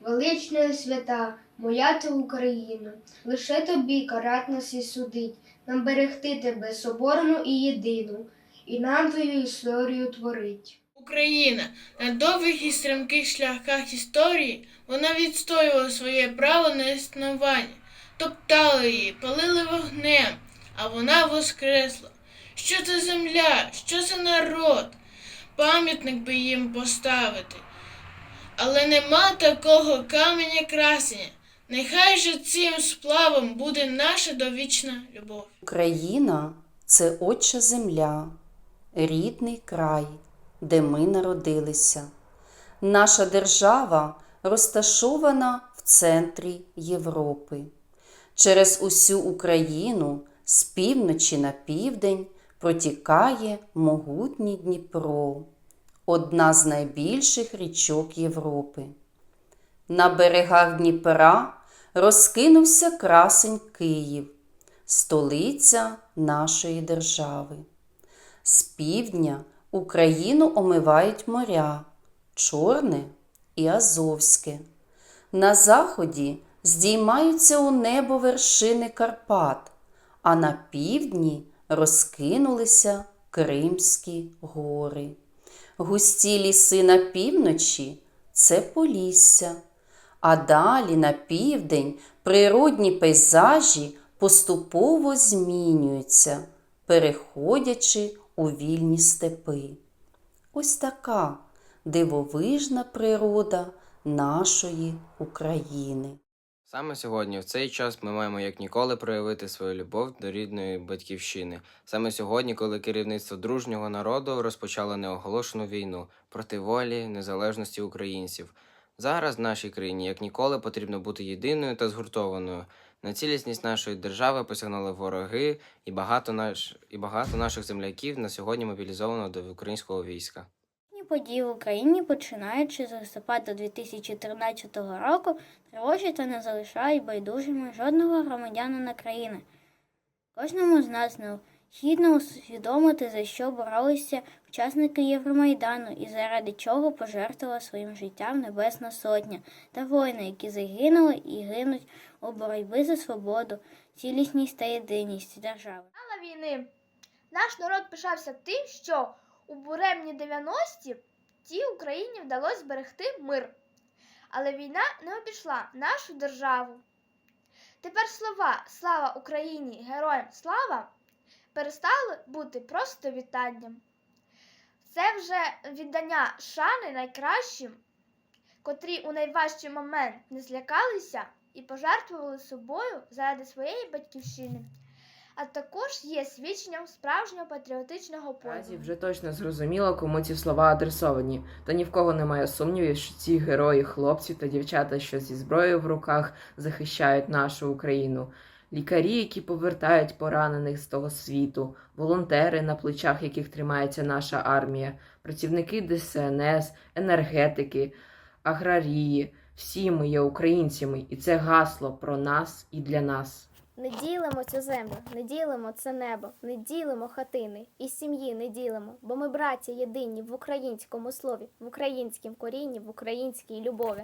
велична свята, моя ти Україна, лише тобі карать нас і судить, нам берегти тебе соборну і єдину, і нам твою історію творить. Україна на довгих і стрімких шляхах історії вона відстоювала своє право на існування, топтали її, палили вогнем, а вона воскресла. Що це земля, що це народ? Пам'ятник би їм поставити. Але нема такого каменя красення. Нехай же цим сплавом буде наша довічна любов. Україна це отча земля, рідний край, де ми народилися. Наша держава розташована в центрі Європи. Через усю Україну з півночі на південь протікає могутній Дніпро, одна з найбільших річок Європи. На берегах Дніпра розкинувся красень Київ, столиця нашої держави. З півдня Україну омивають моря Чорне і Азовське. На заході здіймаються у небо вершини Карпат, а на півдні розкинулися Кримські гори. Густі ліси на півночі це Полісся, а далі на південь природні пейзажі поступово змінюються, переходячи у вільні степи. Ось така дивовижна природа нашої України. Саме сьогодні, в цей час, ми маємо як ніколи проявити свою любов до рідної батьківщини. Саме сьогодні, коли керівництво дружнього народу розпочало неоголошену війну проти волі, незалежності українців. Зараз в нашій країні як ніколи потрібно бути єдиною та згуртованою. На цілісність нашої держави посягнули вороги, і багато, наш... і багато наших земляків на сьогодні мобілізовано до українського війська. Ні події в Україні, починаючи з листопада 2013 року, тривожать та не залишають байдужими жодного громадянина країни. Кожному з нас необхідно усвідомити, за що боролися учасники Євромайдану і заради чого пожертвувала своїм життям Небесна Сотня та воїни, які загинули і гинуть у боротьбі за свободу, цілісність та єдиність держави. Війни. Наш народ пишався тим, що у буремні 90-ті тій Україні вдалося зберегти мир. Але війна не обійшла нашу державу. Тепер слова Слава Україні! Героям слава перестали бути просто вітанням. Це вже віддання шани найкращим, котрі у найважчий момент не злякалися і пожертвували собою заради своєї батьківщини а також є свідченням справжнього патріотичного подвигу. вже точно зрозуміло, кому ці слова адресовані. Та ні в кого немає сумнівів, що ці герої, хлопці та дівчата, що зі зброєю в руках захищають нашу Україну. Лікарі, які повертають поранених з того світу, волонтери, на плечах яких тримається наша армія, працівники ДСНС, енергетики, аграрії. Всі ми є українцями, і це гасло про нас і для нас. Не ділимо цю землю, не ділимо це небо, не ділимо хатини і сім'ї не ділимо, бо ми браття єдині в українському слові, в українськім корінні, в українській любові.